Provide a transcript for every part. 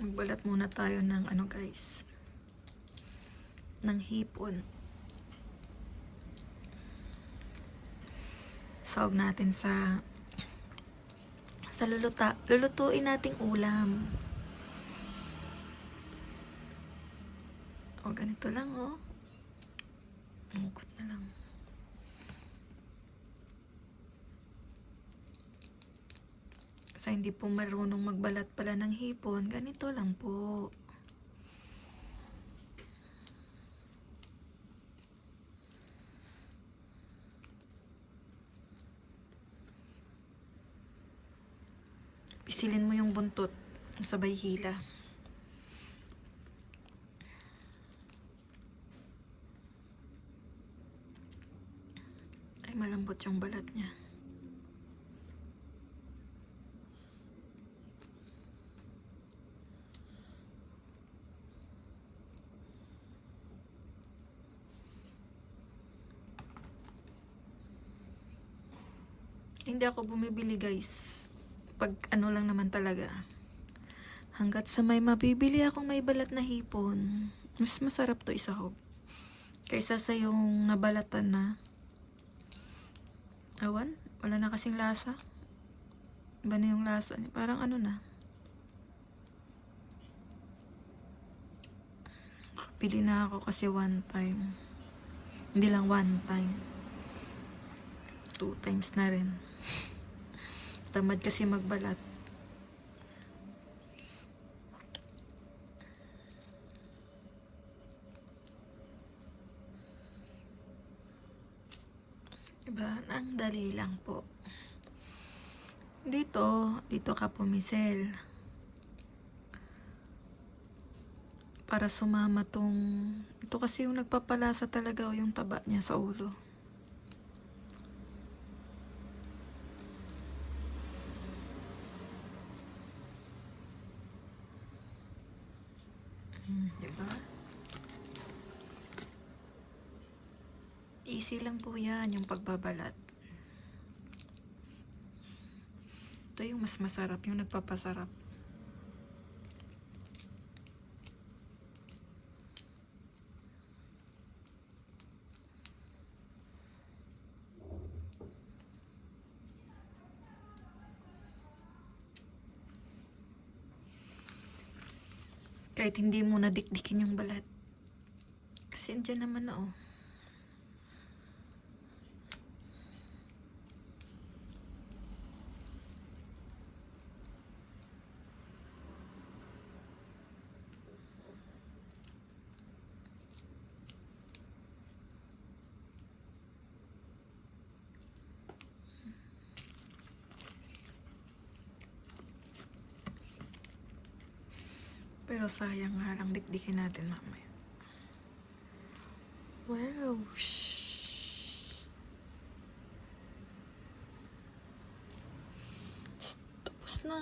Magbalat muna tayo ng ano guys. Ng hipon. Sawag natin sa sa luluta. Lulutuin nating ulam. O, ganito lang, oh. Angkot na lang. Sa hindi po marunong magbalat pala ng hipon, ganito lang po. Pisilin mo yung buntot sabay hila. Ay, malambot yung balat niya. Hindi ako bumibili guys. Pag ano lang naman talaga. Hanggat sa may mabibili akong may balat na hipon, mas masarap to isahog. Kaysa sa yung nabalatan na. Awan, wala na kasing lasa. Iba na yung lasa. Parang ano na. Bili na ako kasi one time. Hindi lang one time. Two times na rin. Tamad kasi magbalat. Diba? Ang dali lang po. Dito, dito ka pumisel. Para sumama tong... Ito kasi yung nagpapalasa talaga yung taba niya sa ulo. Mm, diba? Easy lang po yan, yung pagbabalat. Ito yung mas masarap, yung nagpapasarap. Kahit hindi mo nadikdikin yung balat. Kasi andyan naman na oh. Pero sayang nga lang dikdikin natin mamaya. Wow. Shh. Tss, Tapos na.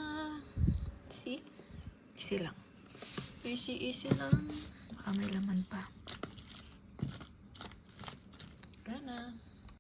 See? Easy lang. Easy, easy lang. Baka may laman pa.